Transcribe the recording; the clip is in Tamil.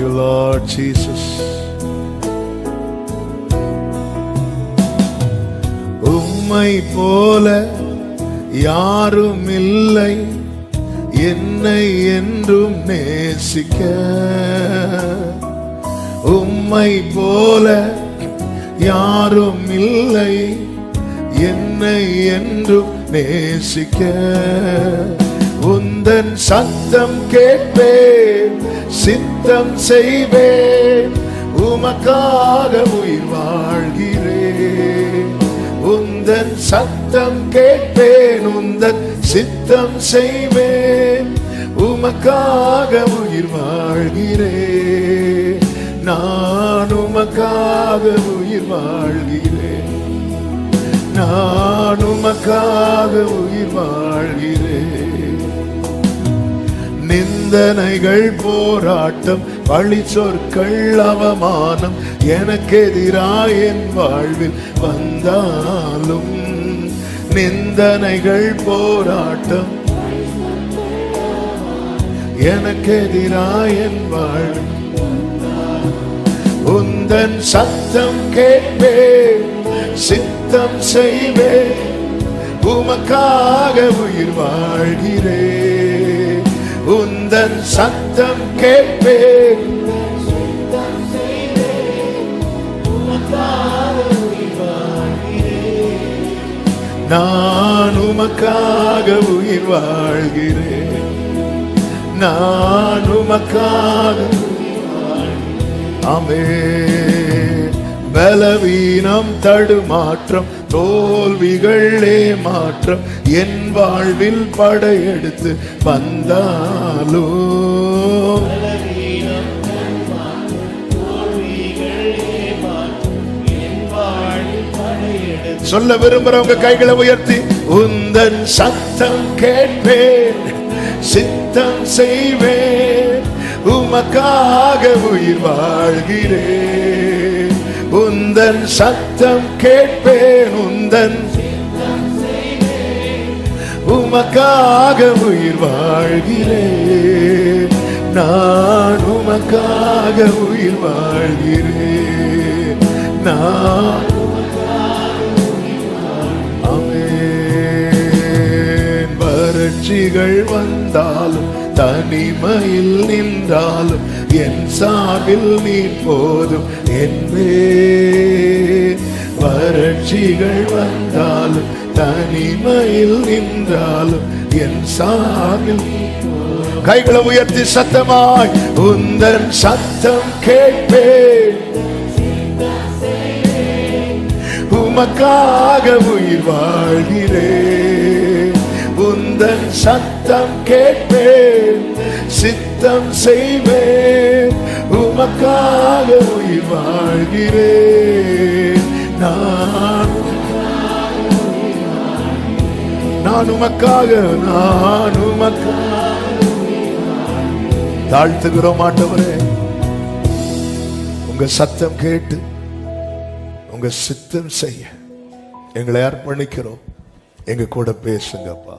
You, Lord Jesus. உம்மை போல யாரும் இல்லை என்னை என்றும் நேசிக்க. உம்மை போல யாரும் இல்லை என்னை என்றும் நேசிக்க. உந்தன் சத்தம் கேட்பேன். சித்தம் செய்வேன். உமக்காக உயிர் வாழ்கிறேன். உந்தன் சத்தம் கேட்பேன் உந்தன் சித்தம் செய்வேன். உமக்காக உயிர் வாழ்கிறேன். நான் உமக்காக உயிர் வாழ்கிறேன். நான் உமக்காக உயிர் வாழ்கிறேன். நிந்தனைகள் போராட்டம் பழி சொற்கள் அவமானம் எனக்கு எதிராய் என் வாழ்வில் வந்தாலும் நிந்தனைகள் போராட்டம் எனக்கு எதிராய் என் வாழ்வில் உந்தன் சத்தம் கேட்பேன் சித்தம் செய்வேன் உமக்காக உயிர் வாழ்கிறேன். உந்தன் சத்தம் கேட்பேன். நான் உமக்காக உயிர் வாழ்கிறேன். நான் உமக்காக அமே பலவீனம் தடுமாற்றம் தோல்விகளே மாற்றம் என் வாழ்வில் படையெடுத்து வந்தாலோ. சொல்ல விரும்புறவங்க கைகளை உயர்த்தி உந்தன் சத்தம் கேட்பேன் சித்தம் செய்வேன் உமக்காக உயிர் வாழ்கிறேன். உந்தன் சத்தம் கேட்பேன் உந்தன். உமக்காக உயிர் வாழ்கிறேன். நான் உமக்காக உயிர் வாழ்கிறேன். நான் வறட்சிகள் வந்தாலும் தனிமையில் நின்றாலும் என் சார்பில் நீ போதும் என்பே வறட்சிகள் வந்தாலும் தனிமையில் நின்றாலும் என் சார்பில் கைகளை உயர்த்தி சத்தமாய் உந்தன் சத்தம் கேட்பேன். உமக்காக உயிர் வாழ்கிறேன். உந்தன் சத்தம் கேட்பேன் சித்தம் செய்வேன் உமக்காக உயிர் வாழ்கிறேன். நான் நான் உமக்காக நான் உமக்காக தாழ்த்துகிறோம் மாட்டவரே உங்க சத்தம் கேட்டு உங்க சித்தம் செய்ய எங்களை அர்ப்பணிக்கிறோம். எங்க கூட பேசுங்கப்பா.